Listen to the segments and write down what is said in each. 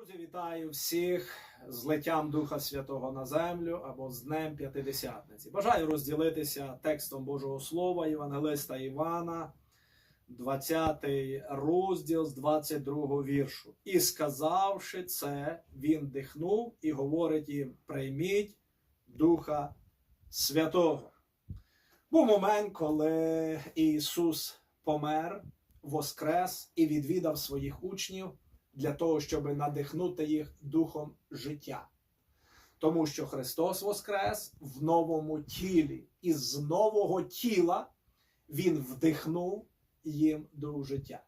Друзі, вітаю всіх з литтям Духа Святого на землю або з Днем П'ятидесятниці. Бажаю розділитися текстом Божого Слова Євангелиста Івана, 20 розділ з 22 віршу. І сказавши це, він дихнув і говорить їм: прийміть Духа Святого. Був момент, коли Ісус помер, воскрес і відвідав своїх учнів для того, щоб надихнути їх духом життя. Тому що Христос Воскрес в новому тілі, і з нового тіла Він вдихнув їм дух життя.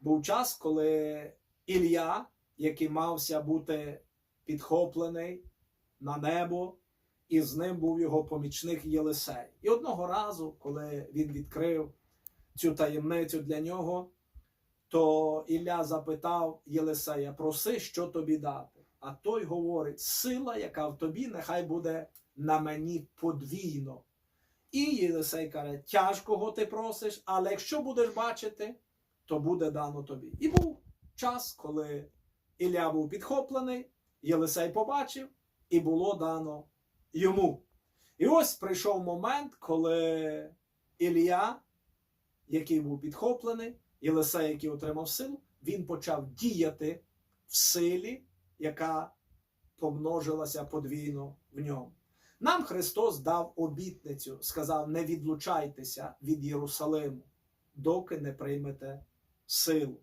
Був час, коли Ілля, який мався бути підхоплений на небо, і з ним був його помічник Єлисей. І одного разу, коли він відкрив цю таємницю для нього, то Ілля запитав Єлисея, проси, що тобі дати. А той говорить: сила, яка в тобі, нехай буде на мені подвійно. І Єлисей каже, тяжкого ти просиш, але якщо будеш бачити, то буде дано тобі. І був час, коли Ілля був підхоплений, Єлисей побачив, і було дано йому. І ось прийшов момент, коли Ілля, який був підхоплений, Єлисей, який отримав силу, він почав діяти в силі, яка помножилася подвійно в ньому. Нам Христос дав обітницю, сказав: не відлучайтеся від Єрусалиму, доки не приймете силу,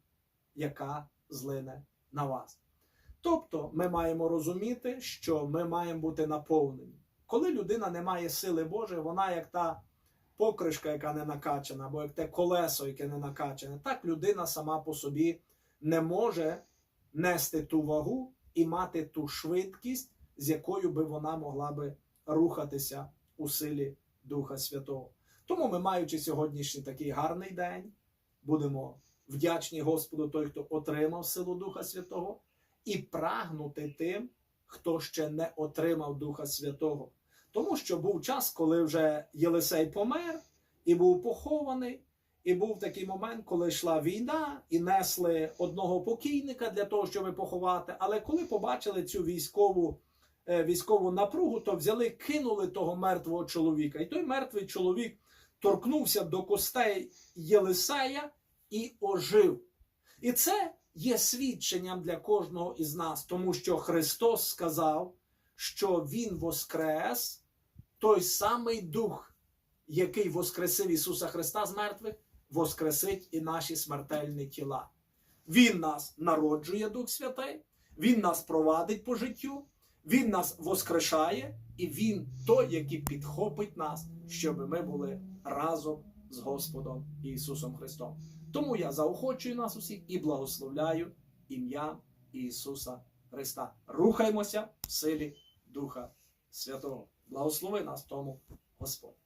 яка злине на вас. Тобто ми маємо розуміти, що ми маємо бути наповнені. Коли людина не має сили Божої, вона як та покришка, яка не накачана, або як те колесо, яке не накачане, так людина сама по собі не може нести ту вагу і мати ту швидкість, з якою би вона могла би рухатися у силі Духа Святого. Тому ми, маючи сьогоднішній такий гарний день, будемо вдячні Господу, той, хто отримав силу Духа Святого, і прагнути тим, хто ще не отримав Духа Святого. Тому що був час, коли вже Єлисей помер і був похований, і був такий момент, коли йшла війна, і несли одного покійника для того, щоб поховати. Але коли побачили цю військову е, військову напругу, то взяли, кинули того мертвого чоловіка. І той мертвий чоловік торкнувся до костей Єлисея і ожив. І це є свідченням для кожного із нас, тому що Христос сказав, що Він воскрес той самий Дух, який воскресив Ісуса Христа з мертвих, воскресить і наші смертельні тіла. Він нас народжує Дух Святий, Він нас провадить по життю, Він нас воскрешає, і Він той, який підхопить нас, щоб ми були разом з Господом Ісусом Христом. Тому я заохочую нас усіх і благословляю ім'я Ісуса Христа. Рухаймося в силі Духа Святого. Благослови нас тому Господь.